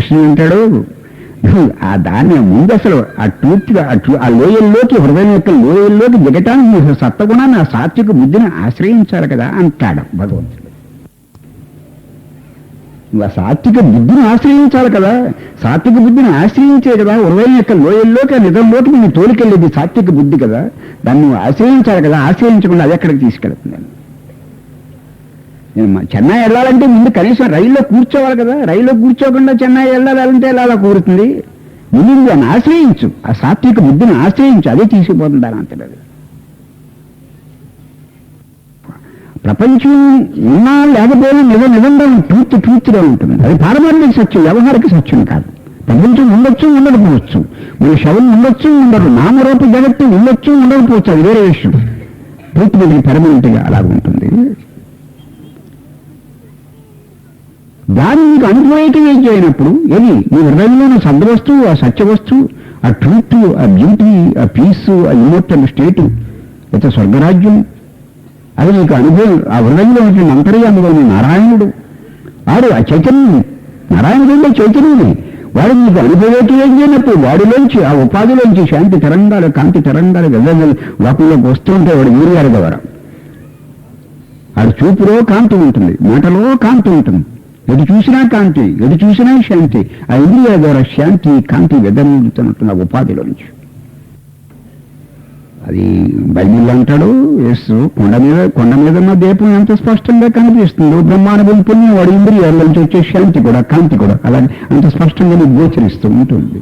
ప్రశ్న అంటాడు ఆ దాన్ని ముందు అసలు ఆ టూర్తిగా ఆ లోయల్లోకి హృదయం యొక్క లోయల్లోకి దిగటానికి సత్తగుణాన్ని ఆ సాత్విక బుద్ధిని ఆశ్రయించాలి కదా అంటాడు భగవంతుడు. నువ్వు ఆ సాత్విక బుద్ధిని ఆశ్రయించాలి కదా. సాత్విక బుద్ధిని ఆశ్రయించే కదా హృదయం యొక్క లోయల్లోకి ఆ నిజంలోకి నేను తోలికెళ్ళేది సాత్విక బుద్ధి కదా. దాన్ని నువ్వు ఆశ్రయించాలి కదా. ఆశ్రయించకుండా అది ఎక్కడికి తీసుకెళ్తున్నాను నేను చెన్నై వెళ్ళాలంటే ముందు కనీసం రైల్లో కూర్చోవాలి కదా. రైల్లో కూర్చోకుండా చెన్నై వెళ్ళాలంటే ఎలా అలా కూరుతుంది? ముందు దాన్ని ఆశ్రయించు. ఆ సాత్విక బుద్ధిని ఆశ్రయించు. అదే తీసుకుపోతుంది దాని అంతలేదు ప్రపంచం ఉన్నా లేకపోయినా నిజ నిజంగా ట్రూత్ ట్రూత్గా ఉంటుంది. అది పారమార్థిక సత్యం వ్యవహారిక సత్యం కాదు. ప్రపంచం ఉండొచ్చు ఉండకపోవచ్చు. మన శవం ఉండొచ్చు ఉండదు. నామరూప జగత్తు ఉండొచ్చు ఉండకపోవచ్చు. అది వేరే విషయం. ట్రూత్ మనకి పెర్మనెంట్గా అలాగ ఉంటుంది. దాన్ని నీకు అనుభవైకవేద్యం అయినప్పుడు ఏది? నీ హృదయంలోని సద్వస్తువు ఆ సత్య వస్తువు ఆ ట్రూత్ ఆ బ్యూటీ ఆ పీస్ ఆ ఇమోర్టల్ స్టేటు ఇత స్వర్గరాజ్యం అది నీకు అనుభవం ఆ హృదయంలో ఉంటుంది అంతర్యాములోని నారాయణుడు. వాడు ఆ చైతన్యం నారాయణుడు అంటే చైతన్యుడే వాడు నీకు ఏం చేయనప్పుడు వాడిలోంచి ఆ ఉపాధిలోంచి శాంతి తరంగాలు కాంతి తరంగాలు గజగలు లోపంలోకి వస్తుంటే వాడు యూరియాడు ద్వారా. ఆడు చూపులో కాంతి ఉంటుంది మాటలో కాంతి ఉంటుంది. ఎటు చూసినా కాంతి ఎటు చూసినా శాంతి. ఆ ఇంద్రియాల ద్వారా శాంతి కాంతి వెదరుతున్నట్టు ఉపాధిలో నుంచి. అది బైబిల్ అంటాడు ఎస్ కొండ మీద కొండ మీద ఉన్న దీపం ఎంత స్పష్టంగా కనిపిస్తుందో. బ్రహ్మానుభవం పుణ్యం వాడి ఇంద్రియాల నుంచి వచ్చే శాంతి కూడా కాంతి కూడా అలాగే అంత స్పష్టంగా గోచరిస్తూ ఉంటుంది.